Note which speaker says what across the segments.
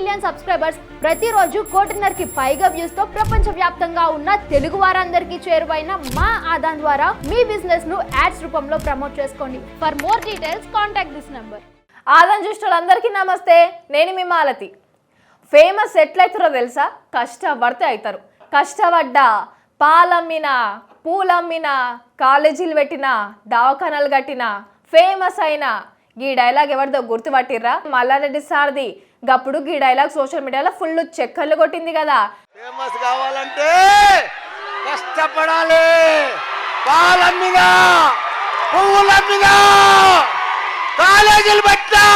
Speaker 1: Million subscribers ప్రతిరోజు కోటిన్నరకి పైగా వ్యూస్తో ప్రపంచ వ్యాప్తంగా ఉన్న తెలుగు వారందరికీ చేరువైన మా ఆదాన్ ద్వారా మీ బిజినెస్ను యాడ్స్ రూపంలో ప్రమోట్ చేసుకోండి. For more details contact this number
Speaker 2: ఆదం చూస్తులందరికీ నమస్తే. నేను మీ మాలతి. ఫేమస్ ఎట్లయితారో తెలుసా? కష్టపడితే అవుతారు కష్టపడ్డా పాలమ్మిన పూలమ్మిన కాలేజీలు పెట్టిన దవాఖానాలు కట్టిన ఫేమస్ అయిన ఈ డైలాగ్ ఎవరిదో గుర్తుపట్టిర్రా? మల్లారెడ్డి సార్ది గప్పుడు ఈ డైలాగ్ సోషల్ మీడియాలో ఫుల్ చెక్కర్లు కొట్టింది కదా.
Speaker 3: ఫేమస్ కావాలంటే కష్టపడాలి. పాలమ్మిగా పువ్వులమ్మిగా కాలేజీలు పెట్టా.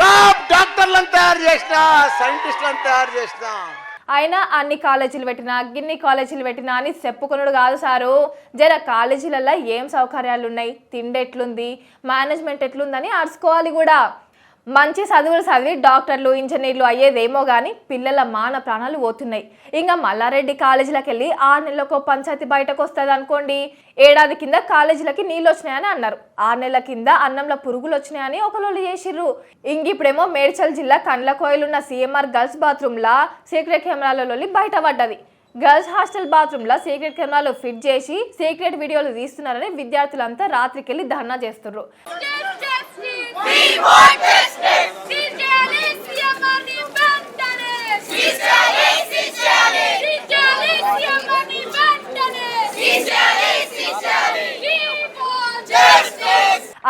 Speaker 3: టాప్ డాక్టర్లను తయారు చేసిన సైంటిస్టులను తయారు చేసిన.
Speaker 2: ఆయన అన్ని కాలేజీలు పెట్టినా గిన్ని కాలేజీలు పెట్టినా అని చెప్పుకున్నాడు కాదు సారు. జర కాలేజీలలో ఏం సౌకర్యాలు ఉన్నాయి తిండి ఎట్లుంది? మేనేజ్మెంట్ ఎట్లుందని అరుచుకోవాలి కూడా. మంచి చదువులు చదివి డాక్టర్లు ఇంజనీర్లు అయ్యేదేమో కానీ పిల్లల మాన ప్రాణాలు పోతున్నాయి. ఇంకా మల్లారెడ్డి కాలేజీలకు వెళ్ళి ఆరు నెలలకు పంచాయతీ బయటకు వస్తుంది అనుకోండి ఏడాది కింద కాలేజీలకి నీళ్ళు వచ్చినాయని అన్నారు. ఆరు నెలల కింద అన్నంలో పురుగులు వచ్చినాయని ఒకళ్ళు చేసిర్రు. ఇంక ఇప్పుడేమో మేడ్చల్ జిల్లా కండ్లకోయలు ఉన్న సీఎంఆర్ గర్ల్స్ బాత్రూమ్లా సీక్రెట్ కెమెరాలలో బయటపడ్డది. గర్ల్స్ హాస్టల్ బాత్రూమ్లో సీక్రెట్ కెమెరాలు ఫిట్ చేసి సీక్రెట్ వీడియోలు తీస్తున్నారని విద్యార్థులంతా రాత్రికెళ్ళి ధర్నా చేస్తున్నారు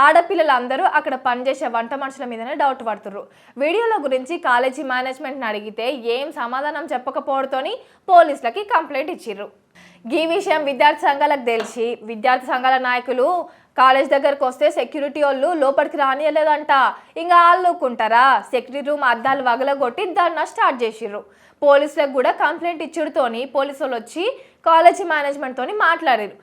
Speaker 2: ఆడపిల్లలందరూ అక్కడ పనిచేసే వంట మనుషుల మీదనే డౌట్ పడుతుర్రు. వీడియోల గురించి కాలేజీ మేనేజ్మెంట్ని అడిగితే ఏం సమాధానం చెప్పకపోవడతోని పోలీసులకి కంప్లైంట్ ఇచ్చిర్రు. ఈ విషయం విద్యార్థి సంఘాలకు తెలిసి విద్యార్థి సంఘాల నాయకులు కాలేజ్ దగ్గరకు వస్తే సెక్యూరిటీ వాళ్ళు లోపలికి రానియలేదంట. ఇంకా ఆళ్ళుకుంటారా? సెక్యూరిటీ రూమ్ అద్దాలు వగలగొట్టి ధర్నా స్టార్ట్ చేసిర్రు. పోలీసులకు కూడా కంప్లైంట్ ఇచ్చుడుతోని పోలీసులు వాళ్ళు వచ్చి కాలేజీ మేనేజ్మెంట్తోని మాట్లాడారు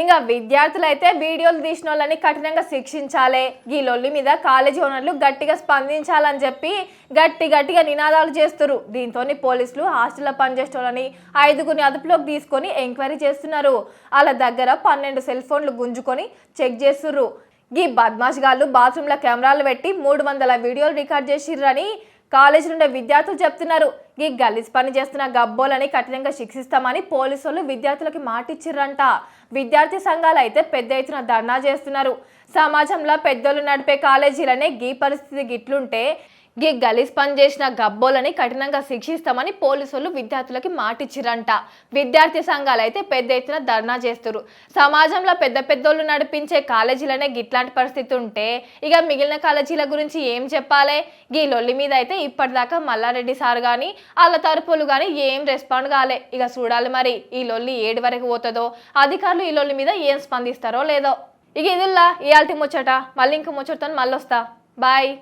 Speaker 2: ఇంకా విద్యార్థులు అయితే వీడియోలు తీసిన వాళ్ళని కఠినంగా శిక్షించాలి. ఈ లొల్లి మీద కాలేజీ ఓనర్లు గట్టిగా స్పందించాలని చెప్పి గట్టి గట్టిగా నినాదాలు చేస్తున్నారు దీంతో పోలీసులు హాస్టల్లో పనిచేసే వాళ్ళని ఐదుగురిని అదుపులోకి తీసుకొని ఎంక్వైరీ చేస్తున్నారు. వాళ్ళ దగ్గర పన్నెండు సెల్ ఫోన్లు గుంజుకొని చెక్ చేస్తుర్రు. ఈ బద్మాష్ గాళ్ళు బాత్రూంలో కెమెరాలు పెట్టి మూడు వందల వీడియోలు రికార్డ్ చేసిర్రని కాలేజీ ఉండే విద్యార్థులు చెప్తున్నారు. ఈ గలీజ్ పని చేస్తున్న గబ్బోలని కఠినంగా శిక్షిస్తామని పోలీసు వాళ్ళు విద్యార్థులకి మాటిచ్చిర్రంట. విద్యార్థి సంఘాలు అయితే పెద్ద ఎత్తున ధర్నా చేస్తున్నారు. సమాజంలో పెద్దోళ్ళు నడిపే కాలేజీలనే గీ పరిస్థితి గిట్లుంటే గీ గలీజ్ పని చేసిన గబ్బోలని కఠినంగా శిక్షిస్తామని పోలీసులు విద్యార్థులకి మాటిచ్చిరంట. విద్యార్థి సంఘాలు అయితే పెద్ద ఎత్తున ధర్నా చేస్తారు సమాజంలో పెద్ద పెద్దోళ్ళు నడిపించే కాలేజీలనే గిట్లాంటి పరిస్థితి ఉంటే ఇక మిగిలిన కాలేజీల గురించి ఏం చెప్పాలి? గీ లొల్లి మీద అయితే ఇప్పటిదాకా మల్లారెడ్డి సార్ కానీ వాళ్ళ తరపులు కానీ ఏం రెస్పాండ్ కాలే. ఇక చూడాలి మరి ఈ లొల్లి ఏడు వరకు పోతుందో? అధికారులు ఈ లొల్లి మీద ఏం స్పందిస్తారో లేదో? ఇక ఇదిల్లా ఇయాల్టి ముచ్చట. మళ్ళీ ఇంక ముచ్చటతో మళ్ళీ వస్తా బాయ్.